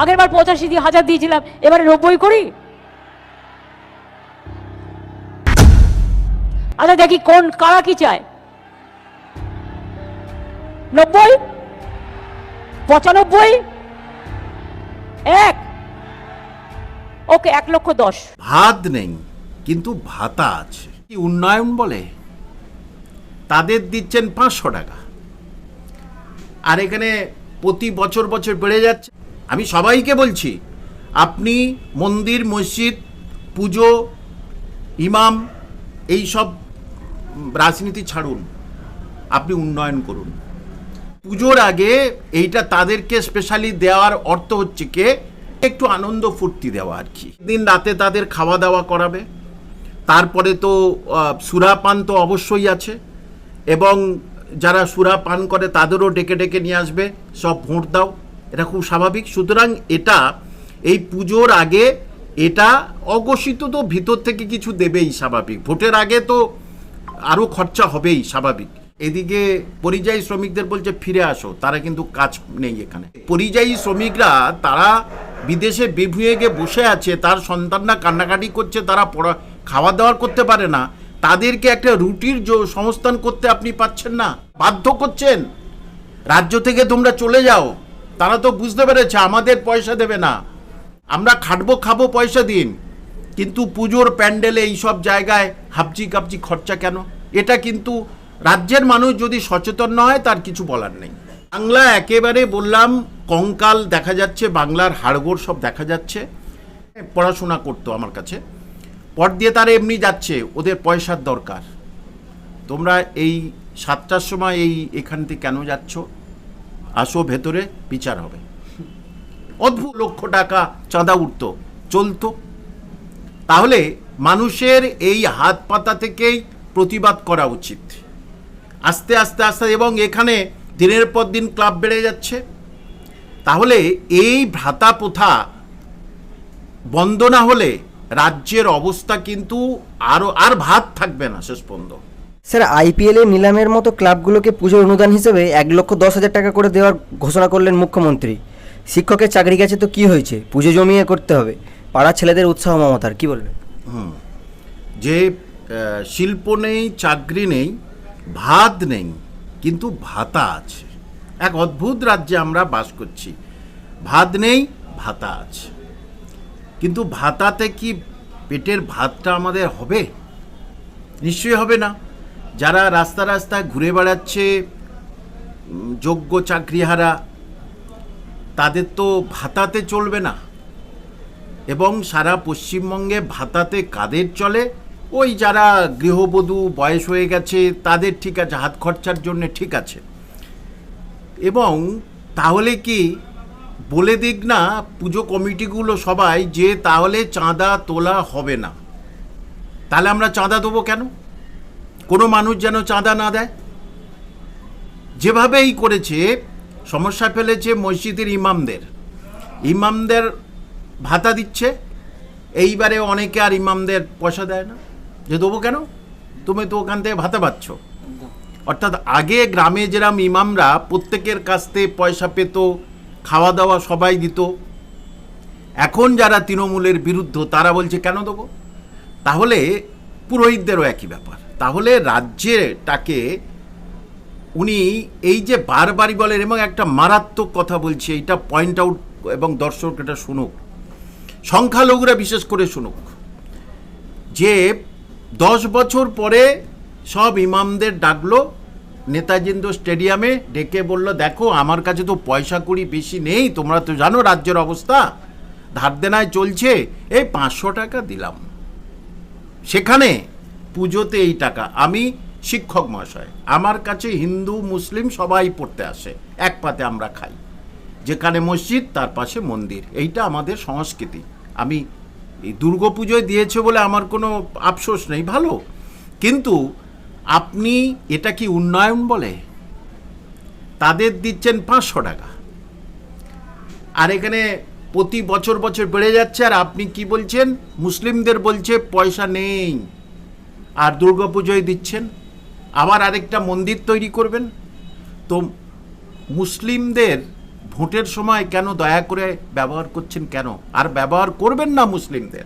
আগের বার পঁচাশি দিয়ে হাজার দিয়েছিলাম, এবারে নব্বই করি? আচ্ছা দেখি কোন, কারা কি চায়? নব্বই? পঁচানব্বই? এক? ওকে, এক লক্ষ দশ। ভাত নেই, কিন্তু ভাতা আছে। কি উন্নয়ন বলে? তাদের দিচ্ছেন পাঁচশো টাকা। আর এখানে প্রতি বছর বছর বেড়ে যাচ্ছে। আমি সবাইকে বলছি, আপনি মন্দির, মসজিদ, পুজো, ইমাম, এই সব রাজনীতি ছাড়ুন, আপনি উন্নয়ন করুন। পুজোর আগে এইটা তাদেরকে স্পেশালি দেওয়ার অর্থ হচ্ছে কে? একটু আনন্দ ফুর্তি দেওয়া আর কি। দিন রাতে তাদের খাওয়া দাওয়া করাবে, তারপরে তো সুরাপান তো অবশ্যই আছে, এবং যারা সুরা পান করে তাদেরও ডেকে ডেকে নিয়ে আসবে, সব ভোট দাও। এটা খুব স্বাভাবিক। সুতরাং এটা, এই পুজোর আগে এটা অঘোষিত তো ভিতর থেকে কিছু দেবেই স্বাভাবিক। ভোটের আগে তো আরও খরচা হবেই স্বাভাবিক। এদিকে পরিযায়ী শ্রমিকদের বলছে, ফিরে আসো, তারা কিন্তু কাজ নেই এখানে। পরিযায়ী শ্রমিকরা, তারা বিদেশে বিভুয়ে গিয়ে বসে আছে, তার সন্তানরা কান্নাকাটি করছে, তারা পড়া খাওয়া দাওয়া করতে পারে না। তাদেরকে একটা রুটির সংস্থান করতে আপনি পাচ্ছেন না। বাধ্য করছেন। রাজ্য থেকে তোমরা চলে যাও। তারা তো বুঝতে পেরেছে, আমাদের পয়সা দেবে না। আমরা খাটবো, খাব পয়সা দিন। কিন্তু পুজোর প্যান্ডেলে এইসব জায়গায় হাবজি কাবজি খরচা কেন? এটা কিন্তু রাজ্যের মানুষ যদি সচেতন না হয়, তার কিছু বলার নেই। বাংলা একেবারে বললাম, কঙ্কাল দেখা যাচ্ছে, বাংলার হাড়গোড় সব দেখা যাচ্ছে। পড়াশোনা করতো আমার কাছে। পর দিয়ে তারা এমনি যাচ্ছে, ওদের পয়সার দরকার। তোমরা এই সাতটার সময় এই এখান থেকে কেন যাচ্ছ? আসো ভেতরে, বিচার হবে। অদ্ভুত লক্ষ টাকা চাঁদা উঠতো, চলতো। তাহলে মানুষের এই হাত পাতা থেকেই প্রতিবাদ করা উচিত। আস্তে আস্তে আস্তে এবং এখানে দিনের পর দিন ক্লাব বেড়ে যাচ্ছে। তাহলে এই ভ্রাতা প্রথা বন্ধ না হলে রাজ্যের অবস্থা কিন্তু আরও আর ভাত থাকবে না শেষ পর্যন্ত। স্যার আইপিএল নিলামের মতো ক্লাবগুলোকে পুজোর অনুদান হিসেবে এক লক্ষ দশ হাজার টাকা করে দেওয়ার ঘোষণা করলেন মুখ্যমন্ত্রী। শিক্ষকের চাকরি গেছে তো কি হয়েছে? পুজো জমিয়ে করতে হবে। পাড়ার ছেলেদের উৎসাহ মমতার, কি বলবেন? যে শিল্প নেই, চাকরি নেই, ভাত নেই, কিন্তু ভাতা আছে। এক অদ্ভুত রাজ্যে আমরা বাস করছি। ভাত নেই, ভাতা আছে। কিন্তু ভাতাতে কি পেটের ভাতটা আমাদের হবে? নিশ্চয়ই হবে না। যারা রাস্তা রাস্তায় ঘুরে বেড়াচ্ছে যোগ্য চাকরিহারা, তাদের তো ভাতাতে চলবে না। এবং সারা পশ্চিমবঙ্গে ভাতাতে কাদের চলে? ওই যারা গৃহবধূ, বয়স হয়ে গেছে, তাদের ঠিক আছে, হাত খরচার জন্য ঠিক আছে। এবং তাহলে কি বলে দিক না, পুজো কমিটিগুলো সবাই, যে তাহলে চাঁদা তোলা হবে না। তাহলে আমরা চাঁদা দেবো কেন? কোনো মানুষ যেন চাঁদা না দেয়? যেভাবেই করেছে, সমস্যা ফেলেছে মসজিদের ইমামদের। ইমামদের ভাতা দিচ্ছে, এইবারে অনেকে আর ইমামদের পয়সা দেয় না। যে দেবো কেন? তুমি তো ওখান থেকে ভাতা পাচ্ছ। অর্থাৎ আগে গ্রামে যেরম ইমামরা প্রত্যেকের কাছ থেকে পয়সা পেত, খাওয়া দাওয়া সবাই দিত। এখন যারা তৃণমূলের বিরুদ্ধ, তারা বলছে, কেন দেবো? তাহলে পুরোহিতদেরও একই ব্যাপার। তাহলে রাজ্যেটাকে উনি এই যে বারবারই বলেন এবং একটা মারাত্মক কথা বলছি, এইটা পয়েন্ট আউট এবং দর্শক এটা শুনুক। সংখ্যালঘুরা বিশেষ করে শুনুক। যে দশ বছর পরে সব ইমামদের ডাকলো, নেতাজিন্দ স্টেডিয়ামে ডেকে বলল, দেখো, আমার কাছে তো পয়সা কুড়ি বেশি নেই, তোমরা তো জানো রাজ্যের অবস্থা। ধার দেনায় চলছে, এই পাঁচশো টাকা দিলাম। সেখানে পুজোতে এই টাকা। আমি শিক্ষক মহাশয়। আমার কাছে হিন্দু, মুসলিম সবাই পড়তে আসে। এক পাতে আমরা খাই। যেখানে মসজিদ, তার পাশে মন্দির। এইটা আমাদের সংস্কৃতি। আমি এই দুর্গাপুজোয় দিয়েছে বলে আমার কোনো আফসোস নেই। ভালো। কিন্তু আপনি এটা কি উন্নয়ন বলে? তাদের দিচ্ছেন পাঁচশো টাকা। আর এখানে প্রতি বছর বছর বেড়ে যাচ্ছে। আর আপনি কি বলছেন? মুসলিমদের বলছে, পয়সা নেই। আর দুর্গাপুজোয় দিচ্ছেন। আবার আরেকটা মন্দির তৈরি করবেন। তো মুসলিমদের ভোটের সময় কেন দয়া করে ব্যবহার করছেন কেন? আর ব্যবহার করবেন না মুসলিমদের।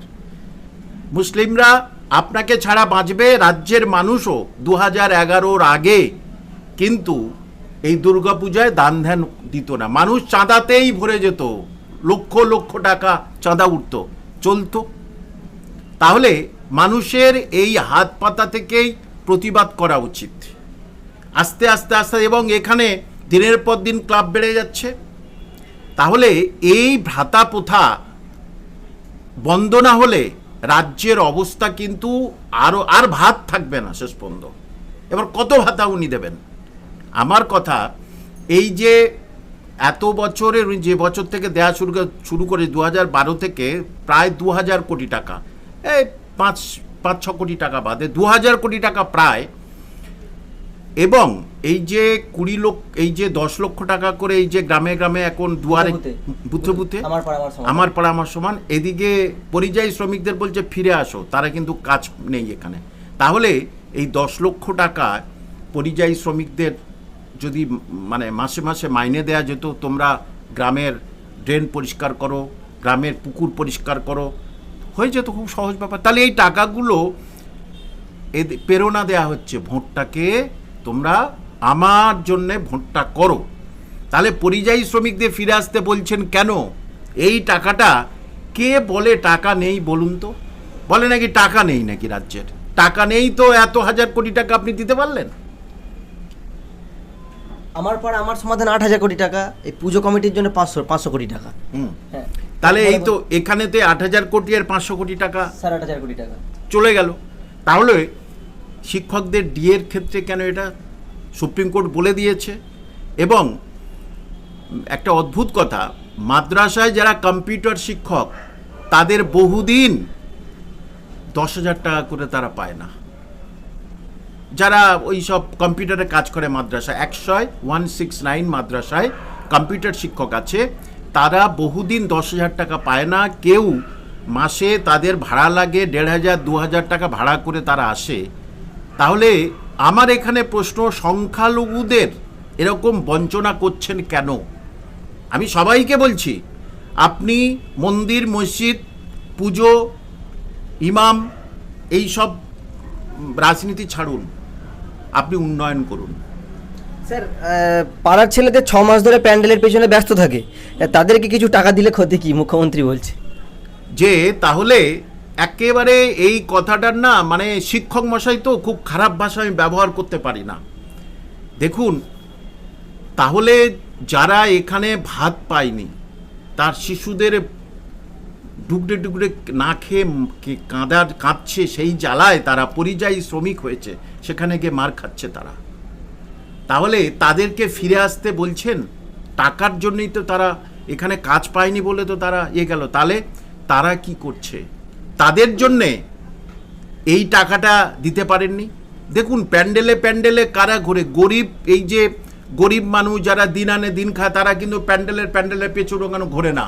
মুসলিমরা আপনাকে ছাড়া বাঁচবে, রাজ্যের মানুষও দু হাজার এগারোর আগে। কিন্তু এই দুর্গাপূজায় দান ধ্যান দিত না। মানুষ চাঁদাতেই ভরে যেত। লক্ষ লক্ষ টাকা চাঁদা উঠত, চলতো। তাহলে মানুষের এই হাত পাতা থেকেই প্রতিবাদ করা উচিত। আস্তে আস্তে আস্তে এবং এখানে দিনের পর দিন ক্লাব বেড়ে যাচ্ছে। তাহলে এই ভ্রাতা প্রথা বন্ধ না হলে রাজ্যের অবস্থা কিন্তু আরও আর ভাত থাকবে না শেষ পর্যন্ত। এবার কত ভাতা উনি দেবেন? আমার কথা, এই যে এত বছরের যে বছর থেকে দেয়া শুরু শুরু করে দু হাজার বারো থেকে প্রায় দু হাজার কোটি টাকা, এই পাঁচ পাঁচ ছ কোটি টাকা বাদে দু হাজার কোটি টাকা প্রায়। এবং এই যে কুড়ি লক্ষ এই যে দশ লক্ষ টাকা করে এই যে গ্রামে গ্রামে এখন দুয়ারে বুথে, বুথে বুথে আমার পাড়া আমার সমান। আমার পাড়া আমার সমান এদিকে পরিযায়ী শ্রমিকদের বলছে ফিরে আসো তারা কিন্তু কাজ নেই এখানে। তাহলে এই দশ লক্ষ টাকা পরিযায়ী শ্রমিকদের যদি মানে মাসে মাসে মাইনে দেয়া যেত তোমরা গ্রামের ড্রেন পরিষ্কার করো গ্রামের পুকুর পরিষ্কার করো হয়ে যেত খুব সহজ ব্যাপার। তাহলে এই টাকাগুলো প্রেরণা দেয়া হচ্ছে ভোটটাকে তোমরা আমার জন্যে ভোটটা করো। তাহলে পরিযায়ী শ্রমিকদের ফিরে আসতে বলছেন কেন? এই টাকাটা কে বলে টাকা নেই বলুন তো? বলে নাকি টাকা নেই নাকি রাজ্যের? টাকা নেই তো এত হাজার কোটি টাকা আপনি দিতে পারলেন? আমার পর আমার সমাধান আট হাজার কোটি টাকা এই পুজো কমিটির জন্য পাঁচশো পাঁচশো কোটি টাকা। হুম। হ্যাঁ। তাহলে এই তো এখানেতে আট হাজার কোটি আর পাঁচশো কোটি টাকা আট হাজার কোটি টাকা। চলে গেল। তাহলে শিক্ষকদের ডিএর ক্ষেত্রে কেন এটা সুপ্রিম কোর্ট বলে দিয়েছে? এবং একটা অদ্ভুত কথা মাদ্রাসায় যারা কম্পিউটার শিক্ষক তাদের বহুদিন দশ হাজার টাকা করে তারা পায় না। যারা ওই সব কম্পিউটারে কাজ করে মাদ্রাসায় একশয় ওয়ান সিক্স নাইন মাদ্রাসায় কম্পিউটার শিক্ষক আছে তারা বহুদিন দশ হাজার টাকা পায় না, কেউ মাসে তাদের ভাড়া লাগে দেড় হাজার, দু হাজার টাকা ভাড়া করে তারা আসে। তাহলে আমার এখানে প্রশ্ন, সংখ্যালঘুদের এরকম বঞ্চনা করছেন কেন? আমি সবাইকে বলছি, আপনি মন্দির, মসজিদ, পুজো, ইমাম এই সব রাজনীতি ছাড়ুন। আপনি উন্নয়ন করুন। স্যার পাড়ার ছেলেদের ছ মাস ধরে প্যান্ডেলের পেছনে ব্যস্ত থাকে। তাদেরকে কিছু টাকা দিলে ক্ষতি কি? মুখ্যমন্ত্রী বলছে। যে, তাহলে একেবারে এই কথাটার না মানে শিক্ষক মশাই তো খুব খারাপ ভাষা আমি ব্যবহার করতে পারি না। দেখুন, তাহলে যারা এখানে ভাত পায়নি, তার শিশুদের ডুকরে ডুকরে না খেয়ে কাঁদার কাঁদছে সেই জ্বালায় তারা পরিযায়ী শ্রমিক হয়েছে, সেখানে গিয়ে মার খাচ্ছে তারা। তাহলে তাদেরকে ফিরে আসতে বলছেন? টাকার জন্যই তো তারা এখানে কাজ পায়নি বলে তো তারা ইয়ে গেল। তাহলে তারা কি করছে? তাদের জন্যে এই টাকাটা দিতে পারেননি? দেখুন, প্যান্ডেলে প্যান্ডেলে কারা ঘুরে? গরিব, এই যে গরিব মানুষ যারা দিন আনে দিন খায়, তারা কিন্তু প্যান্ডেলের প্যান্ডেলের পেছনে ওখানে ঘোরে না।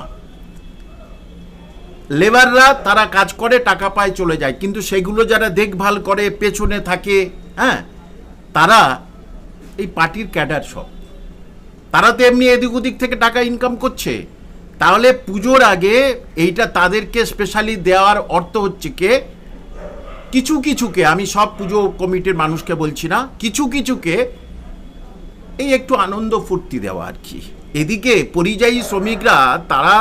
লেবাররা তারা কাজ করে, টাকা পায়, চলে যায়। কিন্তু সেগুলো যারা দেখভাল করে, পেছনে থাকে হ্যাঁ তারা এই পার্টির ক্যাডার সব। তারা তো এমনি এদিক ওদিক থেকে টাকা ইনকাম করছে। তাহলে পুজোর আগে এইটা তাদেরকে স্পেশালি দেওয়ার অর্থ হচ্ছে কে? কিছু কিছুকে, আমি সব পুজো কমিটির মানুষকে বলছি না, কিছু কিছুকে এই একটু আনন্দ ফুর্তি দেওয়া আর কি। এদিকে পরিযায়ী শ্রমিকরা, তারা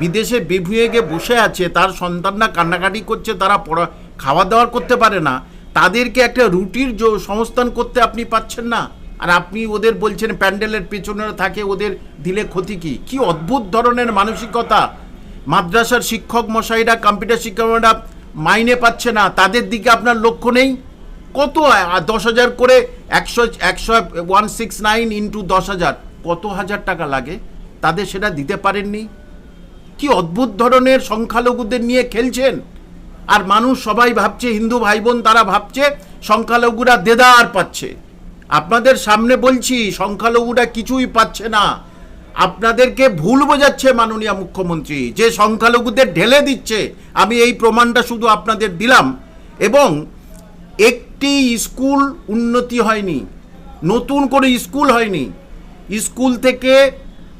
বিদেশে বিভুয়ে গিয়ে বসে আছে, তার সন্তানরা কান্নাকাটি করছে, তারা পড়া খাওয়া দাওয়া করতে পারে না। তাদেরকে একটা রুটির সংস্থান করতে আপনি পাচ্ছেন না। আর আপনি ওদের বলছেন প্যান্ডেলের পেছনে থাকে ওদের দিলে ক্ষতি কি? কি অদ্ভুত ধরনের মানসিকতা? মাদ্রাসার শিক্ষক মশাইরা কম্পিউটার শিক্ষকরা মাইনে পাচ্ছে না, তাদের দিকে আপনার লক্ষ্য নেই? কত দশ হাজার করে একশো একশো ওয়ান সিক্স নাইন ইন্টু দশ হাজার, কত হাজার টাকা লাগে? তাদের সেটা দিতে পারেননি? কি অদ্ভুত ধরনের সংখ্যালঘুদের নিয়ে খেলছেন? আর মানুষ সবাই ভাবছে, হিন্দু ভাই বোন তারা ভাবছে, সংখ্যালঘুরা দেদার পাচ্ছে। আপনাদের সামনে বলছি সংখ্যালঘুরা কিছুই পাচ্ছে না। আপনাদেরকে ভুল বোঝাচ্ছে মাননীয় মুখ্যমন্ত্রী। যে সংখ্যালঘুদের ঢেলে দিচ্ছে আমি এই প্রমাণটা শুধু আপনাদের দিলাম। এবং একটি স্কুল উন্নতি হয়নি নতুন করে স্কুল হয়নি স্কুল থেকে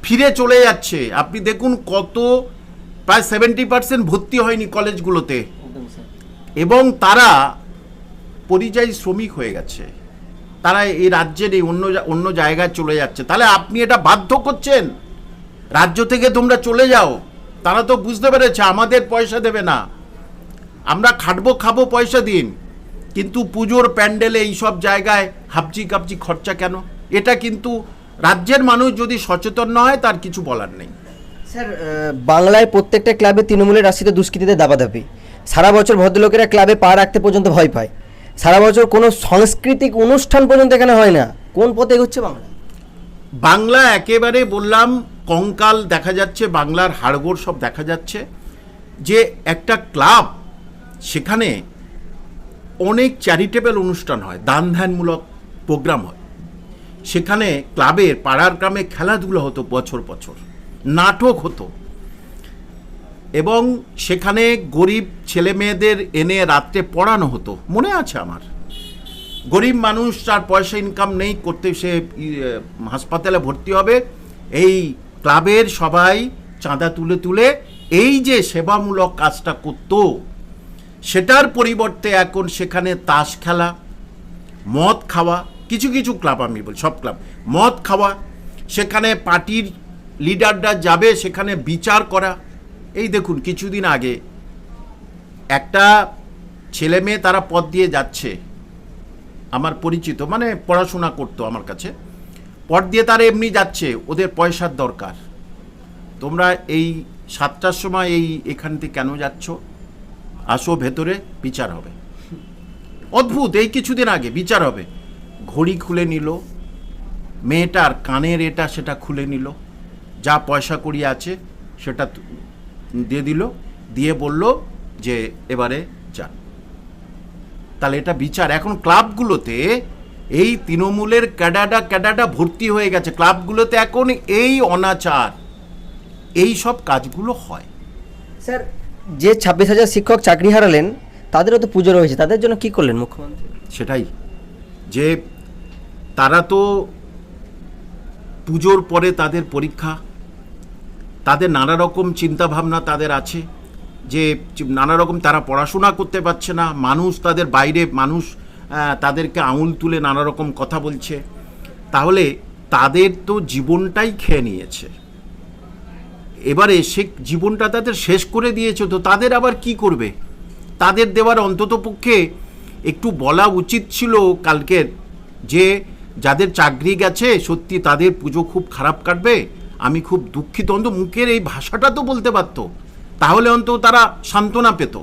ফিরে চলে যাচ্ছে। আপনি দেখুন কত প্রায় সেভেন্টি পার্সেন্ট ভর্তি হয়নি কলেজগুলোতে। এবং তারা পরিযায়ী শ্রমিক হয়ে গেছে। তারা এই রাজ্যের এই অন্য অন্য জায়গায় চলে যাচ্ছে। তাহলে আপনি এটা বাধ্য করছেন? রাজ্য থেকে তোমরা চলে যাও। তারা তো বুঝতে পেরেছে, আমাদের পয়সা দেবে না। আমরা খাটবো, খাব পয়সা দিন। কিন্তু পুজোর প্যান্ডেলে এইসব জায়গায় হাবজি কাবজি খরচা কেন? এটা কিন্তু রাজ্যের মানুষ যদি সচেতন না হয়, তার কিছু বলার নেই। স্যার বাংলায় প্রত্যেকটা ক্লাবে তৃণমূলের রাশিতে দুষ্কৃতীদের দাবাদাবি। সারা বছর ভদ্রলোকেরা ক্লাবে পা রাখতে পর্যন্ত ভয় পায়। সারা বছর কোনো সাংস্কৃতিক অনুষ্ঠান পর্যন্ত এখানে হয় না। কোন পথে এগোচ্ছে বাংলা? বাংলা একেবারে বললাম, কঙ্কাল দেখা যাচ্ছে, বাংলার হাড়গোড় সব দেখা যাচ্ছে। যে একটা ক্লাব, সেখানে অনেক চ্যারিটেবল অনুষ্ঠান হয় দান ধ্যানমূলক প্রোগ্রাম হয়। সেখানে ক্লাবের পাড়ার গ্রামে খেলাধুলা হতো বছর বছর, নাটক হতো। এবং সেখানে গরিব ছেলে মেয়েদের এনে রাত্রে পড়ানো হতো। মনে আছে আমার? গরিব মানুষ যার পয়সা ইনকাম নেই, করতে সে হাসপাতালে ভর্তি হবে। এই ক্লাবের সবাই চাঁদা তুলে তুলে এই যে সেবামূলক কাজটা করত, সেটার পরিবর্তে এখন সেখানে তাস খেলা, মদ খাওয়া, কিছু কিছু ক্লাব আমি বলি, সব ক্লাব। মদ খাওয়া, সেখানে পার্টির লিডাররা যাবে, সেখানে বিচার করা এই দেখুন, কিছুদিন আগে একটা ছেলে মেয়ে তারা পথ দিয়ে যাচ্ছে, আমার পরিচিত মানে পড়াশোনা করতো আমার কাছে। পথ দিয়ে তারা এমনি যাচ্ছে, ওদের পয়সার দরকার। তোমরা এই সাতটার সময় এই এখান থেকে কেন যাচ্ছ? আসো ভেতরে, বিচার হবে। অদ্ভুত, এই কিছুদিন আগে বিচার হবে। ঘড়ি খুলে নিল, মেয়েটার কানের এটা, সেটা খুলে নিল। যা পয়সা কড়ি আছে, সেটা দিয়ে দিল দিয়ে বলল যে এবারে যান। তাহলে এটা বিচার। এখন ক্লাবগুলোতে এই তৃণমূলের ক্যাডাডা ক্যাডাডা ভর্তি হয়ে গেছে। ক্লাবগুলোতে এখন এই অনাচার এই সব কাজগুলো হয়। স্যার যে ছাব্বিশ হাজার শিক্ষক চাকরি হারালেন তাদেরও তো পুজো রয়েছে। তাদের জন্য কি করলেন মুখ্যমন্ত্রী? সেটাই। যে তারা তো পুজোর পরে তাদের পরীক্ষা তাদের নানা রকম চিন্তাভাবনা তাদের আছে, যে নানা রকম তারা পড়াশোনা করতে পারছে না, মানুষ তাদের বাইরে, মানুষ তাদেরকে আঙুল তুলে নানা রকম কথা বলছে। তাহলে তাদের তো জীবনটাই খেয়ে নিয়েছে। এবারে সে জীবনটা তাদের শেষ করে দিয়েছে, তো তাদের আবার কি করবে? তাদের দেওয়ার অন্তত পক্ষে একটু বলা উচিত ছিল কালকের, যে যাদের চাকরি গেছে, সত্যি তাদের পুজো খুব খারাপ কাটবে আমি খুব দুঃখিত, অন্তত মুখের এই ভাষাটা তো বলতে পারতো। তাহলে অন্তত তারা সান্ত্বনা পেত।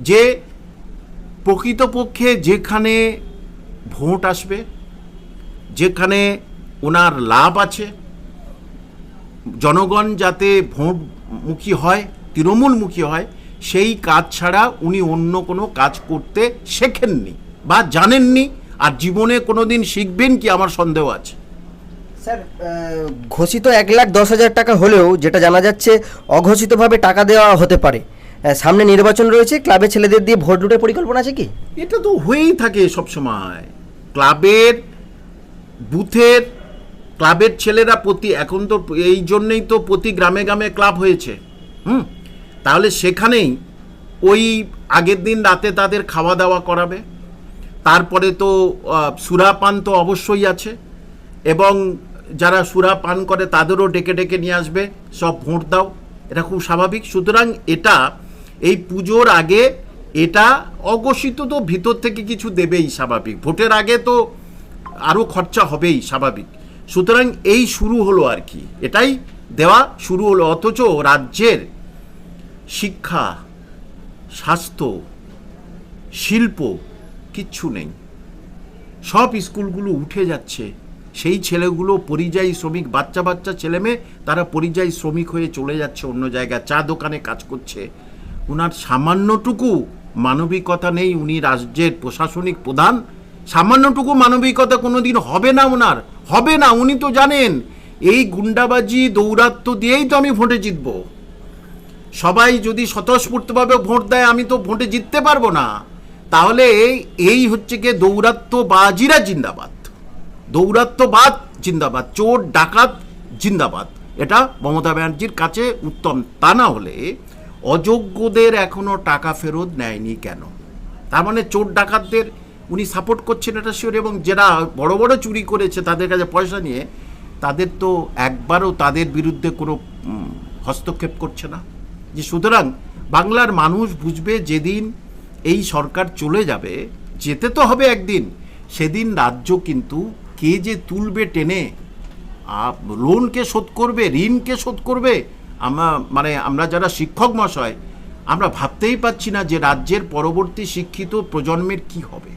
যে প্রকৃতপক্ষে যেখানে ভোট আসবে, যেখানে ওনার লাভ আছে, জনগণ যাতে ভোটমুখী হয়, তৃণমূলমুখী হয়, সেই কাজ ছাড়া উনি অন্য কোনো কাজ করতে শেখেননি বা জানেননি। আর জীবনে কোনো দিন শিখবেন কি? আমার সন্দেহ আছে। স্যার ঘোষিত এক লাখ দশ হাজার টাকা হলেও যেটা জানা যাচ্ছে অঘোষিতভাবে টাকা দেওয়া হতে পারে। সামনে নির্বাচন রয়েছে ক্লাবের ছেলেদের দিয়ে ভোট লুটের পরিকল্পনা আছে কি? এটা তো হয়েই থাকে সবসময়। ক্লাবের বুথের ক্লাবের ছেলেরা প্রতি এখন তো এই জন্যেই তো প্রতি গ্রামে গ্রামে ক্লাব হয়েছে। হুম? তাহলে সেখানেই ওই আগের দিন রাতে তাদের খাওয়া দাওয়া করাবে। তারপরে তো সুরাপান তো অবশ্যই আছে। এবং যারা সুরা পান করে তাদেরও ডেকে ডেকে নিয়ে আসবে, সব ভোট দাও, এটা খুব স্বাভাবিক। সুতরাং এটা, এই পুজোর আগে এটা অঘোষিত তো ভিতর থেকে কিছু দেবেই স্বাভাবিক। ভোটের আগে তো আরও খরচা হবেই স্বাভাবিক। সুতরাং এই শুরু হলো আর কি। এটাই দেওয়া শুরু হলো। অথচ রাজ্যের শিক্ষা, স্বাস্থ্য, শিল্প, কিচ্ছু নেই। সব স্কুলগুলো উঠে যাচ্ছে। সেই ছেলেগুলো পরিযায়ী শ্রমিক, বাচ্চা বাচ্চা ছেলে মেয়ে, তারা পরিযায়ী শ্রমিক হয়ে চলে যাচ্ছে অন্য জায়গায়, চা দোকানে কাজ করছে। ওনার সামান্যটুকু মানবিকতা নেই, উনি রাজ্যের প্রশাসনিক প্রধান। সামান্যটুকু মানবিকতা কোনো দিন হবে না ওনার হবে না, উনি তো জানেন। এই গুন্ডাবাজি, দৌরাত্ম দিয়েই তো আমি ভোটে জিতবো। সবাই যদি স্বতঃস্ফূর্তভাবে ভোট দেয়, আমি তো ভোটে জিততে পারব না। তাহলে এই- হচ্ছে গিয়ে দৌরাত্মবাজিরা জিন্দাবাদ। দৌরাত্মবাদ জিন্দাবাদ, চোর, ডাকাত জিন্দাবাদ। এটা মমতা ব্যানার্জির কাছে উত্তম। তা না হলে অযোগ্যদের এখনও টাকা ফেরত নেয়নি কেন? তার মানে চোর, ডাকাতদের উনি সাপোর্ট করছেন এটা শিওর এবং যারা বড় বড় চুরি করেছে তাদের কাছে পয়সা নিয়ে তাদের তো একবারও তাদের বিরুদ্ধে কোনো হস্তক্ষেপ করছে না। যে সুতরাং বাংলার মানুষ বুঝবে যেদিন এই সরকার চলে যাবে, যেতে তো হবে একদিন, সেদিন রাজ্য কিন্তু কে যে তুলবে টেনে? আপ- লোনকে শোধ করবে ঋণকে শোধ করবে? আমরা মানে আমরা যারা শিক্ষক মশাই আমরা ভাবতেই পাচ্ছি না যে রাজ্যের পরবর্তী শিক্ষিত প্রজন্মের কি হবে।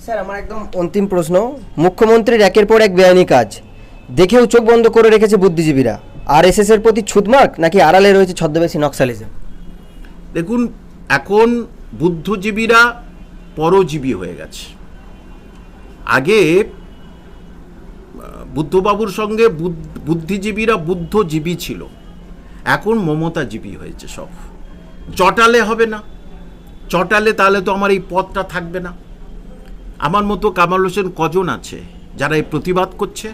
স্যার আমার একদম অন্তিম প্রশ্ন। মুখ্যমন্ত্রীর একের পর এক বেআইনি কাজ। দেখেও চোখ বন্ধ করে রেখেছে বুদ্ধিজীবীরা। আর এস এর প্রতি ছুতমার্ক নাকি আড়ালে রয়েছে ছদ্মবেশী নকশালিজম? দেখুন এখন বুদ্ধজীবীরা পরজীবী হয়ে গেছে। আগে বুদ্ধবাবুর সঙ্গে বুদ্ধ- বুদ্ধিজীবীরা বুদ্ধজীবী ছিল। এখন মমতাজীবী হয়েছে সব। চটালে হবে না। চটালে তাহলে তো আমার এই পথটা থাকবে না। আমার মতো কামাল হোসেন কজন আছে যারা এই প্রতিবাদ করছে?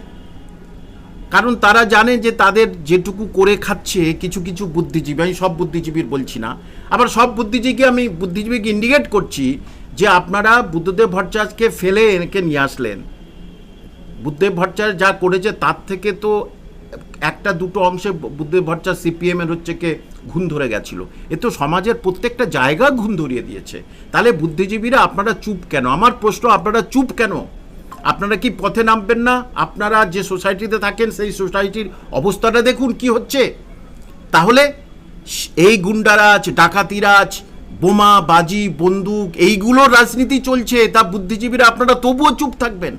কারণ তারা জানে যে তাদের যেটুকু করে খাচ্ছে, কিছু কিছু বুদ্ধিজীবী, আমি সব বুদ্ধিজীবীর বলছি না। আবার সব বুদ্ধিজীবীকে আমি বুদ্ধিজীবীকে ইন্ডিকেট করছি যে আপনারা বুদ্ধদেব ভট্টাচার্যকে ফেলে এনেকে নিয়ে আসলেন। বুদ্ধদেব ভট্টাচার্য যা করেছে, তার থেকে তো একটা দুটো অংশে বুদ্ধদেব ভট্টাচার্য সিপিএম এর হচ্ছে কে ঘুণ ধরে গেছিল। এ তো সমাজের প্রত্যেকটা জায়গা ঘুণ ধরিয়ে দিয়েছে। তাহলে বুদ্ধিজীবীরা আপনারা চুপ কেন? আমার প্রশ্ন, আপনারা চুপ কেন? আপনারা কি পথে নামবেন না? আপনারা যে সোসাইটিতে থাকেন, সেই সোসাইটির অবস্থাটা দেখুন কি হচ্ছে। তাহলে এই গুন্ডারাজ, ডাকাতিরাজ, বোমা, বাজি, বন্দুক, এইগুলোর রাজনীতি চলছে, তা বুদ্ধিজীবীরা, আপনারা তবুও চুপ থাকবেন।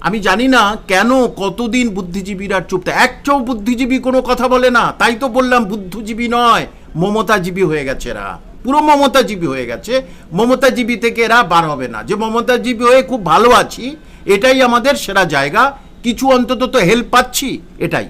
আমি জানি না কেন কতদিন বুদ্ধিজীবীরা চুপ একটাও বুদ্ধিজীবী কোনো কথা বলে না। তাই তো বললাম বুদ্ধিজীবী নয়, মমতাজীবী হয়ে গেছে এরা। পুরো মমতাজীবী হয়ে গেছে। মমতাজীবী থেকে এরা বার হবে না। যে মমতাজীবী হয়ে খুব ভালো আছি, এটাই আমাদের সেরা জায়গা। কিছু অন্তত তো হেল্প পাচ্ছি, এটাই।